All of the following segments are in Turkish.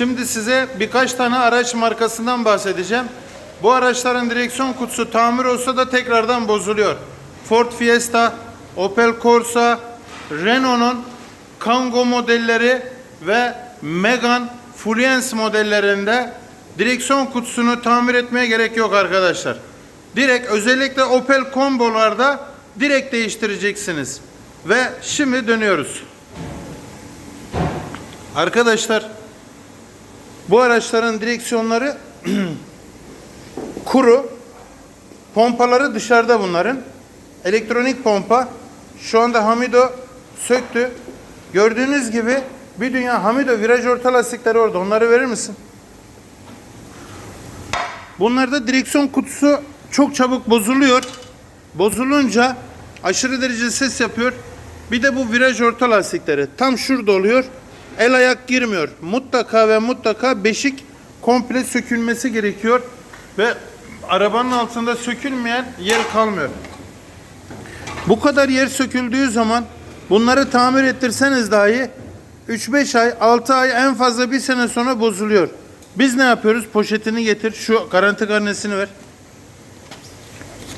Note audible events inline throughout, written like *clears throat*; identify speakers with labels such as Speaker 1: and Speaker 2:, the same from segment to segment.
Speaker 1: Şimdi size birkaç tane araç markasından bahsedeceğim. Bu araçların direksiyon kutusu tamir olsa da tekrardan bozuluyor. Ford Fiesta, Opel Corsa, Renault'un Kangoo modelleri ve Megane Fluence modellerinde direksiyon kutusunu tamir etmeye gerek yok arkadaşlar. Direkt özellikle Opel Combo'larda direkt değiştireceksiniz. Ve şimdi dönüyoruz. Arkadaşlar bu araçların direksiyonları *clears throat* kuru. Pompaları dışarıda bunların. Elektronik pompa. Şu anda Hamido söktü. Gördüğünüz gibi bir dünya Hamido viraj orta lastikleri orada. Onları verir misin? Bunlarda direksiyon kutusu çok çabuk bozuluyor. Bozulunca aşırı derece ses yapıyor. Bir de bu viraj orta lastikleri tam şurada oluyor. El ayak girmiyor. Mutlaka ve mutlaka beşik komple sökülmesi gerekiyor. Ve arabanın altında sökülmeyen yer kalmıyor. Bu kadar yer söküldüğü zaman bunları tamir ettirseniz dahi 3-5 ay, 6 ay en fazla bir sene sonra bozuluyor. Biz ne yapıyoruz? Poşetini getir. Şu garanti karnesini ver.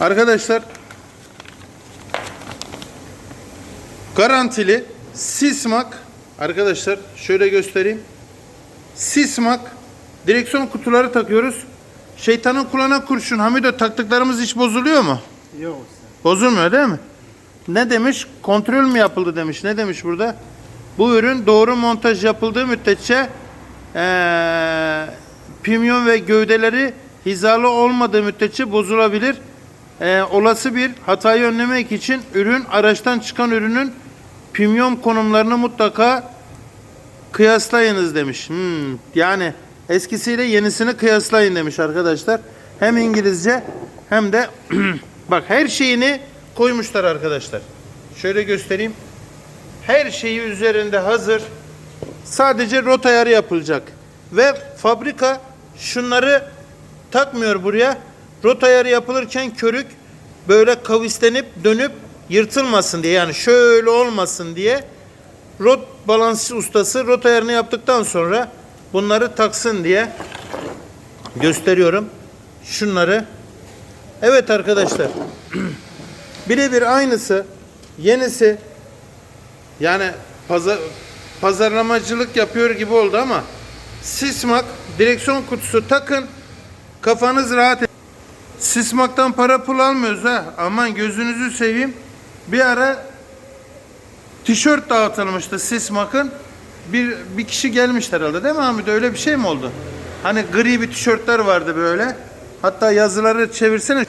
Speaker 1: Arkadaşlar garantili Sismak arkadaşlar şöyle göstereyim. Sismak direksiyon kutuları takıyoruz. Şeytanın kulağına kurşun. Hamido taktıklarımız hiç bozuluyor mu?
Speaker 2: Yok.
Speaker 1: Bozulmuyor değil mi? Ne demiş? Kontrol mü yapıldı demiş. Ne demiş burada? Bu ürün doğru montaj yapıldığı müddetçe eee pimyon ve gövdeleri hizalı olmadığı müddetçe bozulabilir. Eee, olası bir hatayı önlemek için ürün araçtan çıkan ürünün pimyon konumlarını mutlaka kıyaslayınız demiş. Hmm, yani eskisiyle yenisini kıyaslayın demiş arkadaşlar. Hem İngilizce hem de *clears throat* bak her şeyini koymuşlar arkadaşlar. Şöyle göstereyim. Her şeyi üzerinde hazır. Sadece rot ayarı yapılacak. Ve fabrika şunları takmıyor buraya. Rot ayarı yapılırken körük böyle kavislenip dönüp yırtılmasın diye yani şöyle olmasın diye rot balans ustası rot ayarını yaptıktan sonra bunları taksın diye gösteriyorum. Şunları. Evet arkadaşlar. *clears throat* Birebir aynısı. Yenisi. Yani pazar, pazarlamacılık yapıyor gibi oldu ama Sismak direksiyon kutusu takın. Kafanız rahat. Sismak'tan para pul almıyoruz ha. Aman gözünüzü seveyim. Bir ara tişört dağıtılmıştı Sismak'ın. Bir, bir kişi gelmişti herhalde değil mi Hamid? Öyle bir şey mi oldu? Hani gri bir tişörtler vardı böyle. Hatta yazıları çevirsene.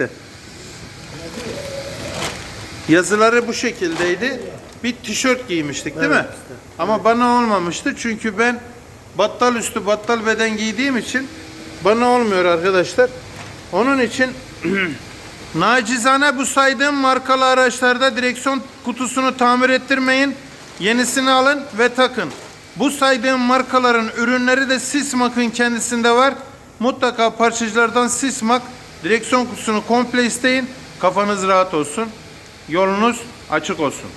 Speaker 1: Yazıları bu şekildeydi. Bir tişört giymiştik değil mi? Ama bana olmamıştı çünkü ben battal üstü battal beden giydiğim için bana olmuyor arkadaşlar. Onun için *clears throat* nacizane bu saydığım markalı araçlarda direksiyon kutusunu tamir ettirmeyin. Yenisini alın ve takın. Bu saydığım markaların ürünleri de Sismak'ın kendisinde var. Mutlaka parçacılardan Sismak direksiyon kutusunu komple isteyin. Kafanız rahat olsun. Yolunuz açık olsun.